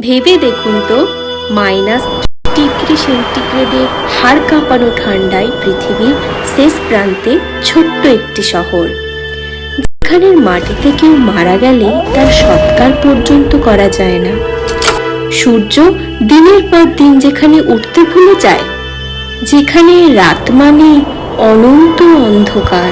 ভেবে দেখুন তো, মাইনাস ডিগ্রি সেন্টিগ্রেডে হাড় কাঁপানো ঠান্ডায় পৃথিবীর শেষ প্রান্তে ছোট্ট একটি শহর। যেখানের মাটিতে কেউ মারা গেলে তার সৎকার পর্যন্ত করা যায় না। সূর্য দিনের পর দিন যেখানে উঠতে ভুলে যায়, যেখানে রাত মানে অনন্ত অন্ধকার।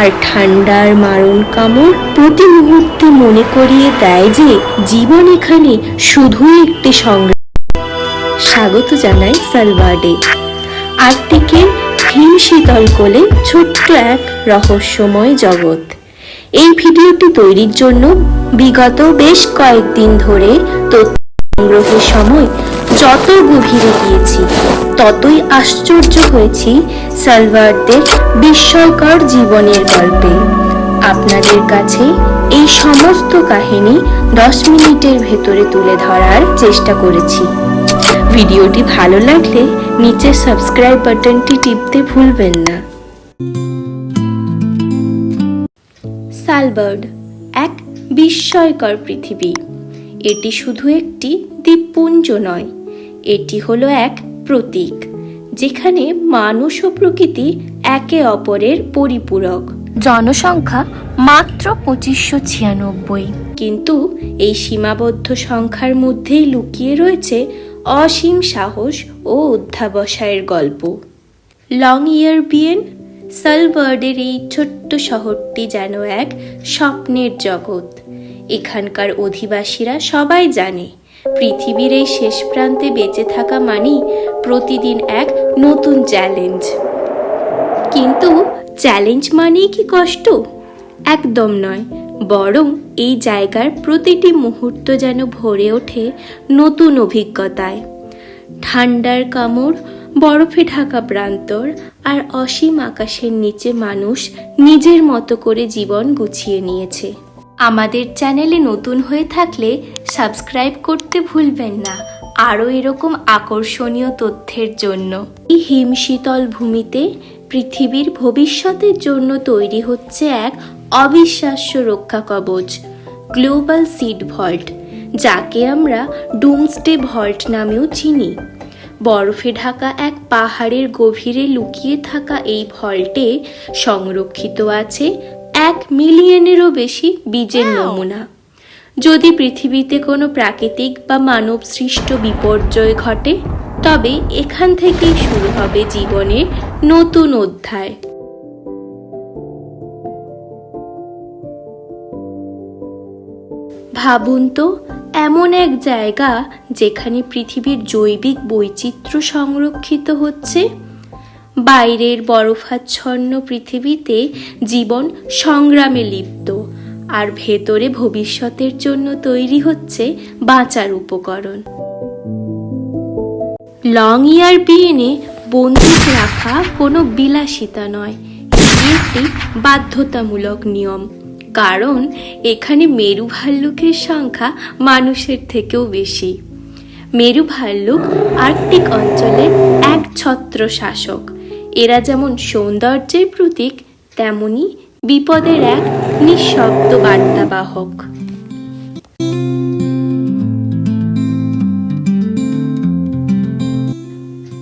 আর ঠান্ডার মারণ কামড় প্রতি মুহূর্তে মনে করিয়ে দেয় যে জীবন এখানে শুধুই একটি সংগ্রাম। স্বাগত জানাই সালভাডে আর্কটিকের হিম শীতল কোলে ছোট্ট এক রহস্যময় জগৎ। এই ভিডিওটি তৈরির জন্য বিগত বেশ কয়েকদিন ধরে তথ্য সংগ্রহের সময় যত গভীরে গিয়েছি, ততই আশ্চর্য হয়েছি সালভারদের বিস্ময়কর জীবনের গল্পে। আপনাদের কাছে এই সমস্ত কাহিনী দশ মিনিটের ভেতরে তুলে ধরার চেষ্টা করেছি। ভিডিওটি ভালো লাগলে নিচে সাবস্ক্রাইব বাটনটি টিপতে ভুলবেন না। সালবার্ড এক বিস্ময়কর পৃথিবী। এটি শুধু একটি দ্বীপপুঞ্জ নয় এটি হলো এক প্রতীক যেখানে মানুষ ও প্রকৃতি একে অপরের পরিপূরক। জনসংখ্যা মাত্র পঁচিশশো ছিয়ানব্বই। কিন্তু এই সীমাবদ্ধ সংখ্যার মধ্যেই লুকিয়ে রয়েছে অসীম সাহস ও অধ্যাবসায়ের গল্প। লং ইয়ার বিয়েন সালবার্ডের এই ছোট্ট শহরটি যেন এক স্বপ্নের জগৎ। এখানকার অধিবাসীরা সবাই জানে পৃথিবীর এই শেষ প্রান্তে বেঁচে থাকা মানেই প্রতিদিন এক নতুন চ্যালেঞ্জ। কিন্তু চ্যালেঞ্জ মানেই কি কষ্ট? একদম নয়, বরং এই জায়গার প্রতিটি মুহূর্ত যেন ভরে ওঠে নতুন অভিজ্ঞতায়। ঠান্ডার কামড়, বরফে ঢাকা প্রান্তর আর অসীম আকাশের নিচে মানুষ নিজের মতো করে জীবন গুছিয়ে নিয়েছে। আমাদের চ্যানেলে নতুন হয়ে থাকলে সাবস্ক্রাইব করতে ভুলবেন না। আরও এরকম আকর্ষণীয় তথ্যের জন্য। এই হিমশীতল ভূমিতে পৃথিবীর ভবিষ্যতের জন্য তৈরি হচ্ছে এক অবিশ্বাস্য রক্ষা কবচ, গ্লোবাল সিড ভল্ট, যাকে আমরা ডুমসডে ভল্ট নামেও চিনি। বরফে ঢাকা এক পাহাড়ের গভীরে লুকিয়ে থাকা এই ভল্টে সংরক্ষিত আছে এক মিলিয়নেরও বেশি বীজের নমুনা। যদি পৃথিবীতে কোনো প্রাকৃতিক বা মানব সৃষ্ট বিপর্যয় ঘটে তবে এখান থেকেই শুরু হবে জীবনের নতুন অধ্যায়। ভাবুন তো এমন এক জায়গা যেখানে পৃথিবীর জৈবিক বৈচিত্র্য সংরক্ষিত হচ্ছে? বাইরের বরফাচ্ছন্ন পৃথিবীতে জীবন সংগ্রামে লিপ্ত। আর ভেতরে ভবিষ্যতের জন্য তৈরি হচ্ছে বাঁচার উপকরণ। লং ইয়ার বিয়েনে বন্দুক রাখা কোনো বিলাসিতা নয়। এটি একটি বাধ্যতামূলক নিয়ম। কারণ এখানে মেরু ভাল্লুকের সংখ্যা মানুষের থেকেও বেশি। মেরু ভাল্লুক আর্কটিক অঞ্চলের এক ছত্র শাসক। এরা যেমন সৌন্দর্যের প্রতীক, তেমনি বিপদের এক নিঃশব্দ বার্তাবাহক।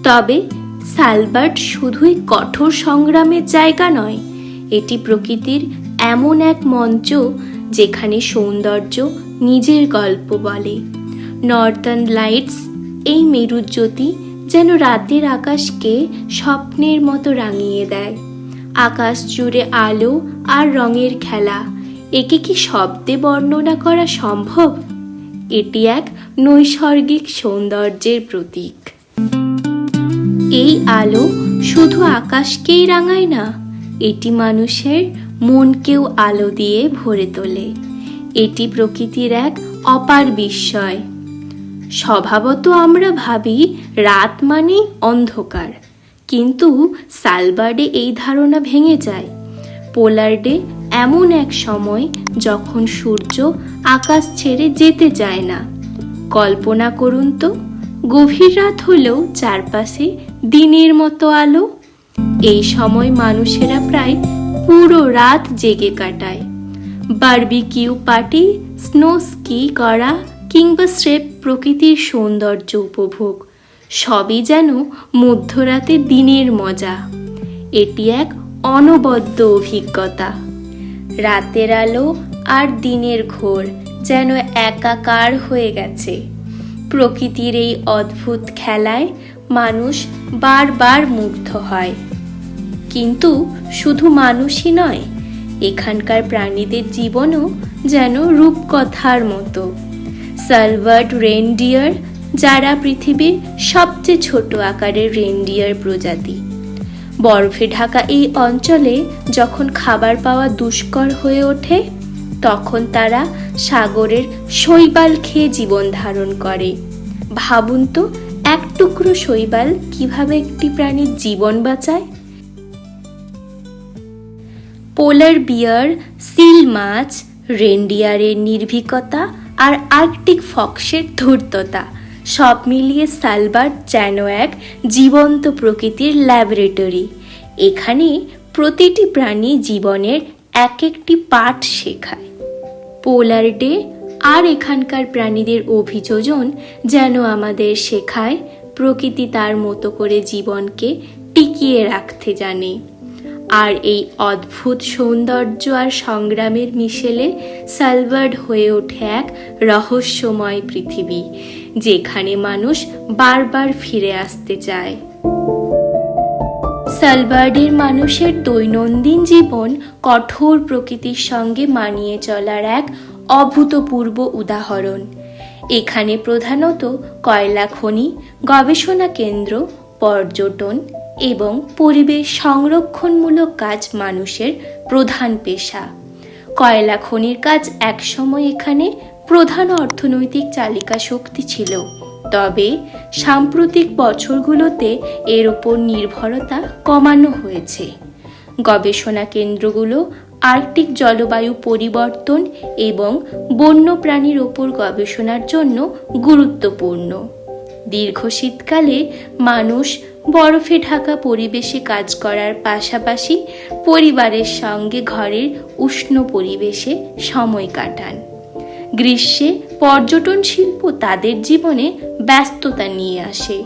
তবে সালবার্ট শুধুই কঠোর সংগ্রামের জায়গা নয়, এটি প্রকৃতির এমন এক মঞ্চ যেখানে সৌন্দর্য নিজের গল্প বলে। নর্দার্ন লাইটস এই মেরুজ্যোতি যেন রাতের আকাশকে স্বপ্নের মতো রাঙিয়ে দেয়। আকাশ জুড়ে আলো আর রঙের খেলা। একে কি শব্দে বর্ণনা করা সম্ভব? এটি এক নৈসর্গিক সৌন্দর্যের প্রতীক। এই আলো শুধু আকাশকেই রাঙায় না, এটি মানুষের মনকেও আলো দিয়ে ভরে তোলে। এটি প্রকৃতির এক অপার বিস্ময়। স্বভাবত আমরা ভাবি রাত মানে অন্ধকার। কিন্তু সালবার্ডে এই ধারণা ভেঙে যায়। পোলার্ডে এমন এক সময় যখন সূর্য আকাশ ছেড়ে যেতে চায় না। কল্পনা করুন তো, গভীর রাত হলেও চারপাশে দিনের মতো আলো। এই সময় মানুষেরা প্রায় পুরো রাত জেগে কাটায়। বার্বিকিউ পার্টি, স্নো স্কি করা কিংবা স্রেফ প্রকৃতির সৌন্দর্য উপভোগ, সবই যেন মধ্যরাতে দিনের মজা। এটি এক অনবদ্য অভিজ্ঞতা। রাতের আলো আর দিনের ঘোর যেন একাকার হয়ে গেছে। প্রকৃতির এই অদ্ভুত খেলায় মানুষ বারবার মুগ্ধ হয়। কিন্তু শুধু মানুষই নয়, এখানকার প্রাণীদের জীবনও যেন রূপকথার মতো। সালভার্ড রেনডিয়ার যারা পৃথিবীর সবচেয়ে ছোট আকারের রেনডিয়ার প্রজাতি। বরফে ঢাকা এই অঞ্চলে যখন খাবার পাওয়া দুষ্কর হয়ে ওঠে, তখন তারা সাগরের শৈবাল খেয়ে জীবন ধারণ করে। ভাবুন তো, এক টুকরো শৈবাল কীভাবে একটি প্রাণীর জীবন বাঁচায়? পোলার বিয়ার, সিল মাছ রেন্ডিয়ারের নির্ভীকতা আর আর্কটিক ফক্সের ধূর্ততা। সব মিলিয়ে সালবার্ট যেন এক জীবন্ত প্রকৃতির ল্যাবরেটরি। এখানে প্রতিটি প্রাণী জীবনের এক একটি পাঠ শেখায়। পোলার ডে আর এখানকার প্রাণীদের অভিযোজন যেন আমাদের শেখায়, প্রকৃতি তার মতো করে জীবনকে টিকিয়ে রাখতে জানে। আর এই অদ্ভুত সৌন্দর্য আর সংগ্রামের মিশেলে সালভার্ড হয়ে ওঠে এক রহস্যময় পৃথিবী, যেখানে মানুষ বারবার ফিরে আসতে চায়। সালবার্ডের মানুষের দৈনন্দিন জীবন কঠোর প্রকৃতির সঙ্গে মানিয়ে চলার এক অভূতপূর্ব উদাহরণ। এখানে প্রধানত কয়লা খনি, গবেষণা কেন্দ্র, পর্যটন এবং পরিবেশ সংরক্ষণমূলক কাজ মানুষের প্রধান পেশা। কয়লা খনির কাজ একসময় এখানে প্রধান অর্থনৈতিক চালিকা শক্তি ছিল। তবে সাম্প্রতিক বছরগুলোতে এর ওপর নির্ভরতা কমানো হয়েছে। গবেষণা কেন্দ্রগুলো আর্কটিক জলবায়ু পরিবর্তন এবং বন্যপ্রাণীর ওপর গবেষণার জন্য গুরুত্বপূর্ণ। দীর্ঘ শীতকালে মানুষ বরফে ঢাকা পরিবেশে কাজ করার পাশাপাশি পরিবারের সঙ্গে ঘরের উষ্ণ পরিবেশে সময় কাটান। গ্রীষ্মে পর্যটন শিল্প তাদের জীবনে ব্যস্ততা নিয়ে আসে।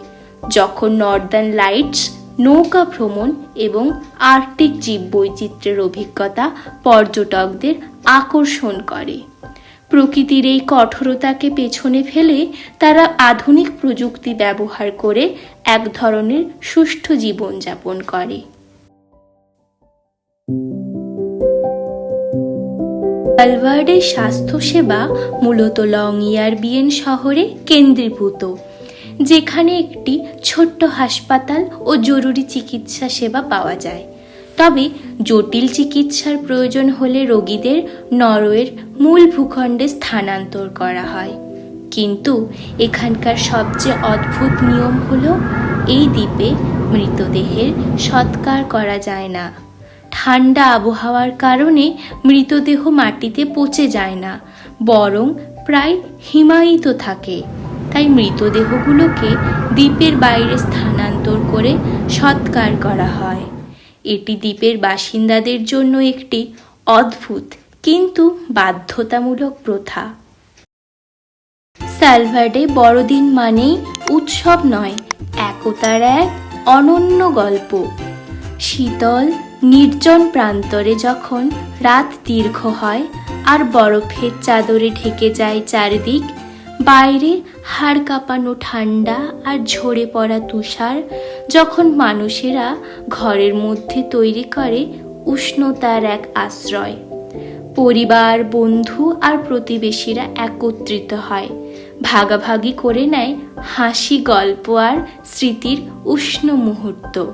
যখন নর্দার্ন লাইটস নৌকা ভ্রমণ এবং আর্কটিক জীববৈচিত্র্যের অভিজ্ঞতা পর্যটকদের আকর্ষণ করে। প্রকৃতির এই কঠোরতাকে পেছনে ফেলে তারা আধুনিক প্রযুক্তি ব্যবহার করে এক ধরনের সুষ্ঠু জীবনযাপন করে। আলভার্ডের স্বাস্থ্যসেবা মূলত লং ইয়ারবিয়েন শহরে কেন্দ্রীভূত, যেখানে একটি ছোট্ট হাসপাতাল ও জরুরি চিকিৎসা সেবা পাওয়া যায়। তবে জটিল চিকিৎসার প্রয়োজন হলে রোগীদের নরওয়ের মূল ভূখণ্ডে স্থানান্তর করা হয়। কিন্তু এখানকার সবচেয়ে অদ্ভুত নিয়ম হলো, এই দ্বীপে মৃতদেহের সৎকার করা যায় না। ঠান্ডা আবহাওয়ার কারণে মৃতদেহ মাটিতে পচে যায় না, বরং প্রায় হিমায়িত থাকে। তাই মৃতদেহগুলোকে দ্বীপের বাইরে স্থানান্তর করে সৎকার করা হয়। এটি দ্বীপের বাসিন্দাদের জন্য একটি অদ্ভুত কিন্তু বাধ্যতামূলক প্রথা। স্যালভার্ডে বড়দিন মানেই উৎসব নয়, একতার এক অনন্য গল্প। শীতল, নির্জন প্রান্তরে যখন রাত দীর্ঘ হয় আর বরফের চাদরে ঢেকে যায় চারিদিক, বাইরে হাড় কাঁপানো ঠান্ডা আর ঝরে পড়া তুষার যখন মানুষেরা ঘরের মধ্যে তৈরি করে উষ্ণতার এক আশ্রয়। পরিবার, বন্ধু আর প্রতিবেশীরা একত্রিত হয়। ভাগাভাগি করে নেয় হাসি গল্প আর স্মৃতির উষ্ণ মুহূর্ত।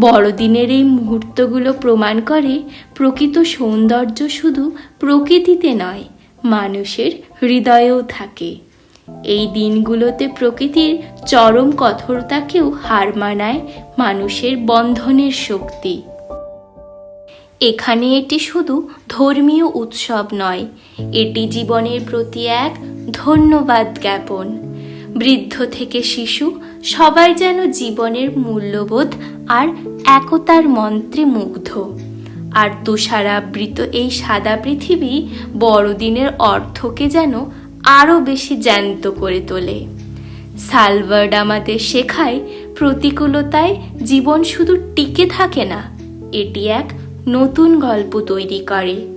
বড়দিনের এই মুহূর্তগুলো প্রমাণ করে প্রকৃত সৌন্দর্য শুধু প্রকৃতিতে নয়, মানুষের হৃদয়েও থাকে। এই দিনগুলোতে প্রকৃতির চরম কঠোরতাকেও হার মানায় মানুষের বন্ধনের শক্তি। এখানে এটি শুধু ধর্মীয় উৎসব নয়, এটি জীবনের প্রতি এক ধন্যবাদ জ্ঞাপন। বৃদ্ধ থেকে শিশু সবাই যেন জীবনের মূল্যবোধ আর একতার মন্ত্রে মুগ্ধ। আর তুষারাবৃত এই সাদা পৃথিবী বড়দিনের অর্থকে যেন আরও বেশি জ্যান্ত করে তোলে। সালভার্ড আমাদের শেখায়, প্রতিকূলতায় জীবন শুধু টিকে থাকে না, এটি এক নতুন গল্প তৈরি করে।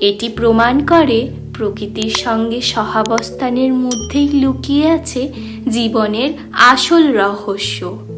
এটি প্রমাণ করে প্রকৃতির সঙ্গে সহাবস্থানের মধ্যেই লুকিয়ে আছে জীবনের আসল রহস্য।